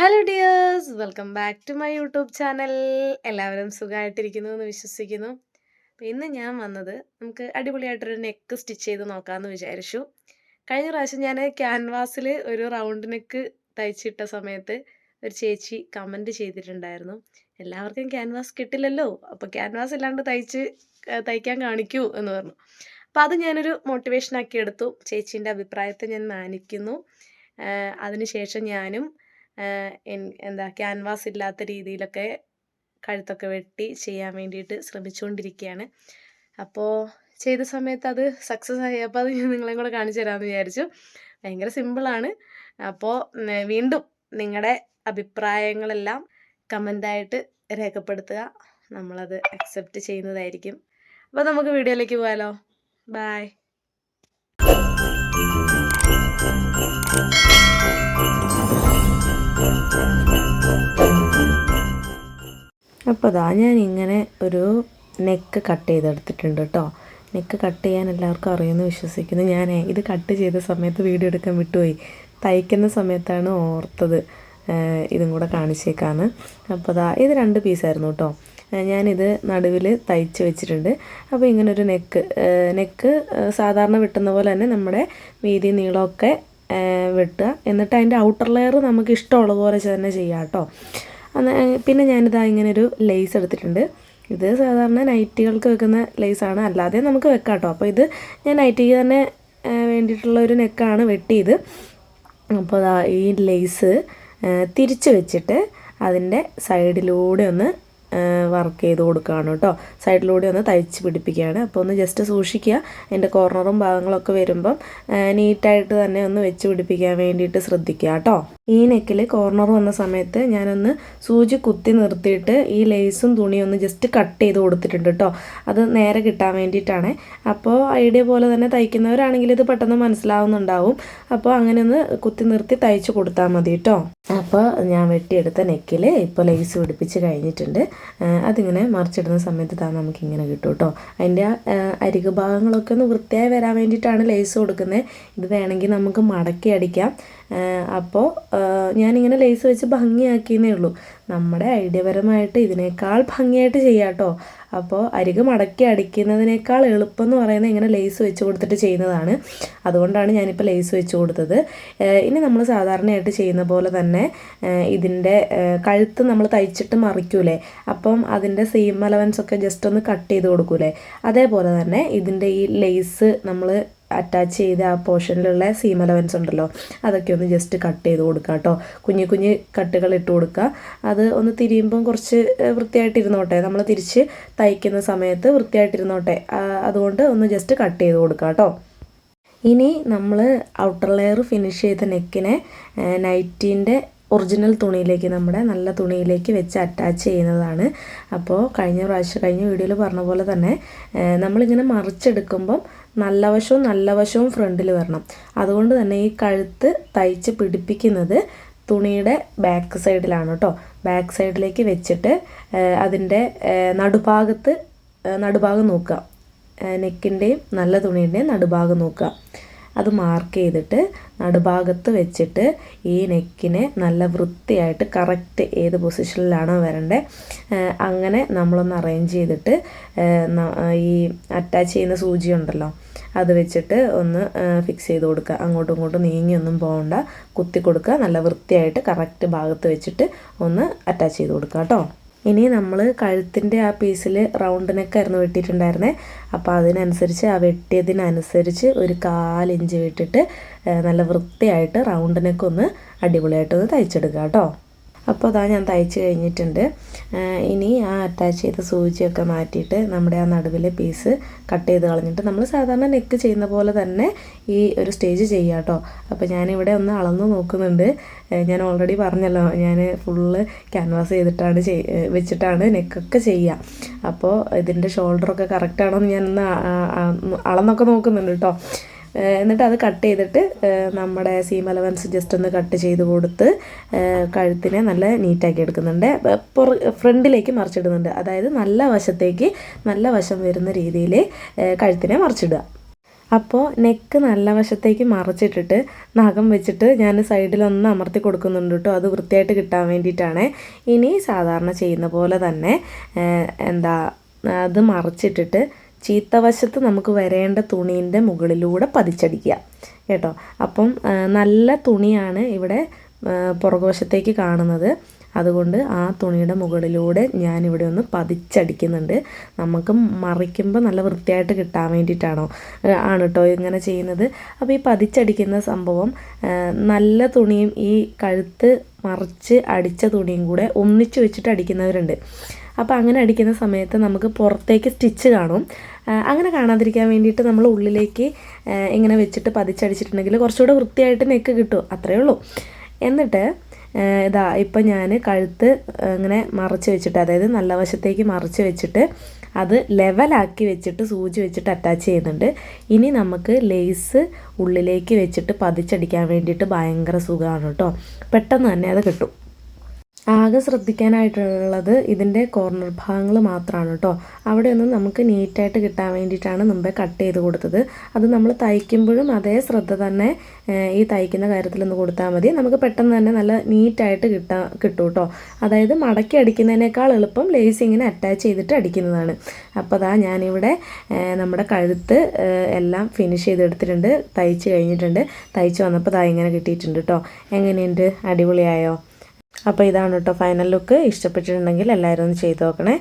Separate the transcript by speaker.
Speaker 1: Hello dears welcome back to my YouTube channel എല്ലാവരും സുഖമായിട്ടിരിക്കുന്നു എന്ന് വിശ്വസിക്കുന്നു. അപ്പോൾ ഇന്ന് ഞാൻ വന്നത് നമുക്ക് അടിപൊളിയായിട്ടൊരു നെക്ക് സ്റ്റിച്ച് ചെയ്ത് നോക്കാമെന്ന് വിചാരിച്ചു. കഴിഞ്ഞ പ്രാവശ്യം ഞാൻ ക്യാൻവാസിൽ ഒരു റൗണ്ട് നെക്ക് തയ്ച്ചിട്ട സമയത്ത് ഒരു ചേച്ചി കമന്റ് ചെയ്തിട്ടുണ്ടായിരുന്നു. എല്ലാവർക്കും ക്യാൻവാസ് കിട്ടില്ലല്ലോ അപ്പോൾ ക്യാൻവാസ് ഇല്ലാണ്ട് തയ്ച്ച് തയ്ക്കാൻ കാണിക്കൂ എന്ന് പറഞ്ഞു. അപ്പോൾ അത് ഞാനൊരു മോട്ടിവേഷനാക്കി എടുത്തു. ചേച്ചീന്റെ അഭിപ്രായത്തെ ഞാൻ മാനിക്കുന്നു. അതിനുശേഷം ഞാനും എന്താ ക്യാൻവാസ് ഇല്ലാത്ത രീതിയിലൊക്കെ കഴുത്തൊക്കെ വെട്ടി ചെയ്യാൻ വേണ്ടിയിട്ട് ശ്രമിച്ചുകൊണ്ടിരിക്കുകയാണ് അപ്പോൾ ചെയ്ത സമയത്ത് അത് സക്സസ് ആയി. അപ്പോൾ അത് നിങ്ങളെയും കൂടെ കാണിച്ചു തരാമെന്ന് വിചാരിച്ചു. ഭയങ്കര സിമ്പിളാണ് അപ്പോൾ വീണ്ടും നിങ്ങളുടെ അഭിപ്രായങ്ങളെല്ലാം കമന്റായിട്ട് രേഖപ്പെടുത്തുക. നമ്മളത് അക്സെപ്റ്റ് ചെയ്യുന്നതായിരിക്കും. അപ്പോൾ നമുക്ക് വീഡിയോയിലേക്ക് പോയാലോ? ബായ് അപ്പോൾ അതാ ഞാൻ ഇങ്ങനെ ഒരു നെക്ക് കട്ട് ചെയ്തെടുത്തിട്ടുണ്ട് കേട്ടോ നെക്ക് കട്ട് ചെയ്യാൻ എല്ലാവർക്കും അറിയുമെന്ന് വിശ്വസിക്കുന്നു. ഞാൻ ഇത് കട്ട് ചെയ്ത സമയത്ത് വീഡിയോ എടുക്കാൻ വിട്ടുപോയി. തയ്ക്കുന്ന സമയത്താണ് ഓർത്തത് ഇതും കൂടെ കാണിച്ചേക്കാന്ന്. അപ്പോൾ അതാ ഇത് രണ്ട് പീസായിരുന്നു കേട്ടോ ഞാനിത് നടുവിൽ തയ്ച്ച് വെച്ചിട്ടുണ്ട്. അപ്പോൾ ഇങ്ങനൊരു നെക്ക് നെക്ക് സാധാരണ വെട്ടുന്ന പോലെ തന്നെ നമ്മുടെ വീതി നീളമൊക്കെ വെട്ടുക. എന്നിട്ട് അതിന്റെ ഔട്ടർ ലെയർ നമുക്ക് ഇഷ്ടമുള്ള പോലെ തന്നെ ചെയ്യാം കേട്ടോ. പിന്നെ ഞാനിതാ ഇങ്ങനെ ഒരു ലേസ് എടുത്തിട്ടുണ്ട്. ഇത് സാധാരണ നൈറ്റികൾക്ക് വെക്കുന്ന ലേസാണ് അല്ലാതെ നമുക്ക് വെക്കാം കേട്ടോ. അപ്പോൾ ഇത് ഞാൻ നൈറ്റിക്ക് തന്നെ വേണ്ടിയിട്ടുള്ള ഒരു നെക്കാണ് വെട്ടിയത്. അപ്പോൾ ഈ ലേസ് തിരിച്ച് വെച്ചിട്ട് അതിന്റെ സൈഡിലൂടെ ഒന്ന് വർക്ക് ചെയ്ത് കൊടുക്കുകയാണ് കേട്ടോ സൈഡിലൂടെ ഒന്ന് തയ്ച്ച് പിടിപ്പിക്കുകയാണ്. അപ്പോൾ ഒന്ന് ജസ്റ്റ് സൂക്ഷിക്കുക. അതിന്റെ കോർണറും ഭാഗങ്ങളൊക്കെ വരുമ്പം നീറ്റായിട്ട് തന്നെ ഒന്ന് വെച്ച് പിടിപ്പിക്കാൻ വേണ്ടിയിട്ട് ശ്രദ്ധിക്കുക കേട്ടോ ഈ നെക്കിൽ കോർണർ വന്ന സമയത്ത് ഞാനൊന്ന് സൂചി കുത്തി നിർത്തിയിട്ട് ഈ ലേസും തുണിയും ഒന്ന് ജസ്റ്റ് കട്ട് ചെയ്ത് കൊടുത്തിട്ടുണ്ട് കേട്ടോ അത് നേരെ കിട്ടാൻ വേണ്ടിയിട്ടാണ്. അപ്പോൾ ഐഡിയ പോലെ തന്നെ തയ്ക്കുന്നവരാണെങ്കിൽ ഇത് പെട്ടെന്ന് മനസ്സിലാവുന്നുണ്ടാവും. അപ്പോൾ അങ്ങനെ ഒന്ന് കുത്തി നിർത്തി തയ്ച്ച് കൊടുത്താൽ മതി കേട്ടോ അപ്പോൾ ഞാൻ വെട്ടിയെടുത്ത നെക്കിൽ ഇപ്പോൾ ലേസ് പിടിപ്പിച്ച് കഴിഞ്ഞിട്ടുണ്ട്. അതിങ്ങനെ മറിച്ചിടുന്ന സമയത്ത് താ നമുക്കിങ്ങനെ കിട്ടും കേട്ടോ. അതിന്റെ അരിക ഭാഗങ്ങളൊക്കെ ഒന്ന് വൃത്തിയായി വരാൻ വേണ്ടിയിട്ടാണ് ലേസ് കൊടുക്കുന്നത്. ഇത് വേണമെങ്കിൽ നമുക്ക് മടക്കി അടിക്കാം. അപ്പോൾ ഞാനിങ്ങനെ ലേസ് വെച്ച് ഭംഗിയാക്കിയെന്നേ ഉള്ളൂ. നമ്മുടെ ഐഡിയപരമായിട്ട് ഇതിനേക്കാൾ ഭംഗിയായിട്ട് ചെയ്യാം അപ്പോൾ അരികു മടക്കി അടിക്കുന്നതിനേക്കാൾ എളുപ്പം എന്ന് പറയുന്നത് ഇങ്ങനെ ലേസ് വെച്ച് കൊടുത്തിട്ട് ചെയ്യുന്നതാണ്. അതുകൊണ്ടാണ് ഞാനിപ്പോൾ ലേസ് വെച്ച് കൊടുത്തത്. ഇനി നമ്മൾ സാധാരണയായിട്ട് ചെയ്യുന്ന പോലെ തന്നെ ഇതിന്റെ കഴുത്ത് നമ്മൾ തയ്ച്ചിട്ട് മറിക്കൂലേ? അപ്പം അതിന്റെ സീം അലവൻസ് ഒക്കെ ജസ്റ്റ് ഒന്ന് കട്ട് ചെയ്ത് കൊടുക്കൂലേ? അതേപോലെ തന്നെ ഇതിന്റെ ഈ ലേസ് നമ്മൾ അറ്റാച്ച് ചെയ്ത ആ പോർഷനിലുള്ള സീം അലവൻസ് ഉണ്ടല്ലോ അതൊക്കെ ഒന്ന് ജസ്റ്റ് കട്ട് ചെയ്ത് കൊടുക്കുക കേട്ടോ കുഞ്ഞു കുഞ്ഞു കട്ടുകൾ ഇട്ട് കൊടുക്കുക അത് ഒന്ന് തിരിയുമ്പം കുറച്ച് വൃത്തിയായിട്ട് വൃത്തിയായിട്ടിരുന്നോട്ടെ. നമ്മൾ തിരിച്ച് തയ്ക്കുന്ന സമയത്ത് വൃത്തിയായിട്ടിരുന്നോട്ടെ. അതുകൊണ്ട് ഒന്ന് ജസ്റ്റ് കട്ട് ചെയ്ത് കൊടുക്കുക കേട്ടോ ഇനി നമ്മൾ ഔട്ടർ ലെയർ ഫിനിഷ് ചെയ്ത നെക്കിനെ നൈറ്റീന്റെ ഒറിജിനൽ തുണിയിലേക്ക് നമ്മുടെ നല്ല തുണിയിലേക്ക് വെച്ച് അറ്റാച്ച് ചെയ്യുന്നതാണ്. അപ്പോൾ കഴിഞ്ഞ പ്രാവശ്യം കഴിഞ്ഞ വീഡിയോയിൽ പറഞ്ഞ പോലെ തന്നെ നമ്മളിങ്ങനെ മറിച്ചെടുക്കുമ്പം നല്ല വശവും നല്ല വശവും ഫ്രണ്ടിൽ വരണം. അതുകൊണ്ട് തന്നെ ഈ കഴുത്ത് തയ്ച്ച് പിടിപ്പിക്കുന്നത് തുണിയുടെ ബാക്ക് സൈഡിലാണ് കേട്ടോ ബാക്ക് സൈഡിലേക്ക് വെച്ചിട്ട് അതിന്റെ നടുഭാഗത്ത് നടുഭാഗം നോക്കുക. നെക്കിന്റെയും നല്ല തുണീന്റെയും നടുഭാഗം നോക്കുക. അത് മാർക്ക് ചെയ്തിട്ട് നടുഭാഗത്ത് വെച്ചിട്ട് ഈ നെക്കിനെ നല്ല വൃത്തിയായിട്ട് കറക്റ്റ് ഏത് പൊസിഷനിലാണോ വരേണ്ടത് അങ്ങനെ നമ്മളൊന്ന് അറേഞ്ച് ചെയ്തിട്ട് ഈ അറ്റാച്ച് ചെയ്യുന്ന സൂചി ഉണ്ടല്ലോ അത് വെച്ചിട്ട് ഒന്ന് ഫിക്സ് ചെയ്ത് കൊടുക്കുക. അങ്ങോട്ടും ഇങ്ങോട്ടും നീങ്ങിയൊന്നും പോകണ്ട കുത്തി കൊടുക്കുക. നല്ല വൃത്തിയായിട്ട് കറക്റ്റ് ഭാഗത്ത് വെച്ചിട്ട് ഒന്ന് അറ്റാച്ച് ചെയ്ത് കൊടുക്കുക കേട്ടോ. ഇനി നമ്മൾ കഴുത്തിന്റെ ആ പീസിൽ റൗണ്ട് നെക്കായിരുന്നു വെട്ടിയിട്ടുണ്ടായിരുന്നത് അപ്പോൾ അതിനനുസരിച്ച് ആ വെട്ടിയതിനനുസരിച്ച് ഒരു കാലിഞ്ച് വിട്ടിട്ട് നല്ല വൃത്തിയായിട്ട് റൗണ്ട് നെക്കൊന്ന് അടിപൊളിയായിട്ടൊന്ന് തയ്ച്ചെടുക്കുക കേട്ടോ. അപ്പോൾ അതാ ഞാൻ തയ്ച്ച് കഴിഞ്ഞിട്ടുണ്ട്. ഇനി ആ അറ്റാച്ച് ചെയ്ത സൂചിയൊക്കെ മാറ്റിയിട്ട് നമ്മുടെ ആ നടുവിലെ പീസ് കട്ട് ചെയ്ത് കളഞ്ഞിട്ട് നമ്മൾ സാധാരണ നെക്ക് ചെയ്യുന്ന പോലെ തന്നെ ഈ ഒരു സ്റ്റേജ് ചെയ്യാം കേട്ടോ. അപ്പോൾ ഞാനിവിടെ ഒന്ന് അളന്ന് നോക്കുന്നുണ്ട്. ഞാൻ ഓൾറെഡി പറഞ്ഞല്ലോ ഞാൻ ഫുള്ള് ക്യാൻവാസ് ചെയ്തിട്ടാണ് വെച്ചിട്ടാണ് നെക്കൊക്കെ ചെയ്യുക അപ്പോൾ ഇതിന്റെ ഷോൾഡറൊക്കെ കറക്റ്റാണോ എന്ന് ഞാനൊന്ന് അളന്നൊക്കെ നോക്കുന്നുണ്ട് കേട്ടോ. എന്നിട്ട് അത് കട്ട് ചെയ്തിട്ട് നമ്മുടെ സീം അലവൻസ് ജസ്റ്റ് ഒന്ന് കട്ട് ചെയ്ത് കൊടുത്ത് കഴുത്തിനെ നല്ല നീറ്റാക്കി എടുക്കുന്നുണ്ട്. പുറ ഫ്രണ്ടിലേക്ക് മറിച്ചിടുന്നുണ്ട്. അതായത് നല്ല വശത്തേക്ക് നല്ല വശം വരുന്ന രീതിയിൽ കഴുത്തിനെ മറിച്ചിടുക. അപ്പോൾ നെക്ക് നല്ല വശത്തേക്ക് മറച്ചിട്ടിട്ട് നഖം വെച്ചിട്ട് ഞാൻ സൈഡിലൊന്ന് അമർത്തി കൊടുക്കുന്നുണ്ട് കേട്ടോ അത് വൃത്തിയായിട്ട് കിട്ടാൻ വേണ്ടിയിട്ടാണ്. ഇനി സാധാരണ ചെയ്യുന്ന പോലെ തന്നെ എന്താ അത് മറച്ചിട്ടിട്ട് ചീത്തവശത്ത് നമുക്ക് വരേണ്ട തുണീന്റെ മുകളിലൂടെ പതിച്ചടിക്കുക കേട്ടോ. അപ്പം നല്ല തുണിയാണ് ഇവിടെ പുറകുവശത്തേക്ക് കാണുന്നത്. അതുകൊണ്ട് ആ തുണിയുടെ മുകളിലൂടെ ഞാനിവിടെ ഒന്ന് പതിച്ചടിക്കുന്നുണ്ട്. നമുക്ക് മറിക്കുമ്പോൾ നല്ല വൃത്തിയായിട്ട് കിട്ടാൻ വേണ്ടിയിട്ടാണോ ആണ് കേട്ടോ ഇങ്ങനെ ചെയ്യുന്നത്. അപ്പോൾ ഈ പതിച്ചടിക്കുന്ന സംഭവം നല്ല തുണിയും ഈ കഴുത്ത് മറിച്ച് അടിച്ച തുണിയും കൂടെ ഒന്നിച്ച് വെച്ചിട്ട് അടിക്കുന്നവരുണ്ട്. അപ്പോൾ അങ്ങനെ അടിക്കുന്ന സമയത്ത് നമുക്ക് പുറത്തേക്ക് സ്റ്റിച്ച് കാണും. അങ്ങനെ കാണാതിരിക്കാൻ വേണ്ടിയിട്ട് നമ്മൾ ഉള്ളിലേക്ക് ഇങ്ങനെ വെച്ചിട്ട് പതിച്ചടിച്ചിട്ടുണ്ടെങ്കിൽ കുറച്ചുകൂടെ വൃത്തിയായിട്ട് നെക്ക് കിട്ടും. അത്രയേ ഉള്ളൂ. എന്നിട്ട് ഇതാ ഇപ്പം ഞാൻ കഴുത്ത് ഇങ്ങനെ മറച്ച് വെച്ചിട്ട് അതായത് നല്ല വശത്തേക്ക് മറച്ച് വെച്ചിട്ട് അത് ലെവലാക്കി വെച്ചിട്ട് സൂചി വെച്ചിട്ട് അറ്റാച്ച് ചെയ്യുന്നുണ്ട്. ഇനി നമുക്ക് ലേസ് ഉള്ളിലേക്ക് വെച്ചിട്ട് പതിച്ചടിക്കാൻ വേണ്ടിയിട്ട് ഭയങ്കര സുഖമാണ് കേട്ടോ. പെട്ടെന്ന് തന്നെ അത് കിട്ടും. ആകെ ശ്രദ്ധിക്കാനായിട്ടുള്ളത് ഇതിന്റെ കോർണർ ഭാഗങ്ങൾ മാത്രമാണ് കേട്ടോ അവിടെയൊന്നും നമുക്ക് നീറ്റായിട്ട് കിട്ടാൻ വേണ്ടിയിട്ടാണ് മുമ്പേ കട്ട് ചെയ്ത് കൊടുത്തത്. അത് നമ്മൾ തയ്ക്കുമ്പോഴും അതേ ശ്രദ്ധ തന്നെ ഈ തയ്ക്കുന്ന കാര്യത്തിലൊന്ന് കൊടുത്താൽ മതി. നമുക്ക് പെട്ടെന്ന് തന്നെ നല്ല നീറ്റായിട്ട് കിട്ടാൻ കിട്ടും കേട്ടോ അതായത് മടക്കി അടിക്കുന്നതിനേക്കാൾ എളുപ്പം ലേസിങ്ങിനെ അറ്റാച്ച് ചെയ്തിട്ട് അടിക്കുന്നതാണ്. അപ്പോൾ അതാ ഞാനിവിടെ നമ്മുടെ കഴുത്ത് എല്ലാം ഫിനിഷ് ചെയ്തെടുത്തിട്ടുണ്ട് തയ്ച്ച് കഴിഞ്ഞിട്ടുണ്ട്. തയ്ച്ച് വന്നപ്പോൾ അതാ ഇങ്ങനെ കിട്ടിയിട്ടുണ്ട് കേട്ടോ എങ്ങനെയുണ്ട്? അടിപൊളിയായോ? അപ്പോൾ ഇതാണ് കേട്ടോ ഫൈനൽ ലുക്ക് ഇഷ്ടപ്പെട്ടിട്ടുണ്ടെങ്കിൽ എല്ലാവരും ഒന്ന് ചെയ്ത് നോക്കണേ.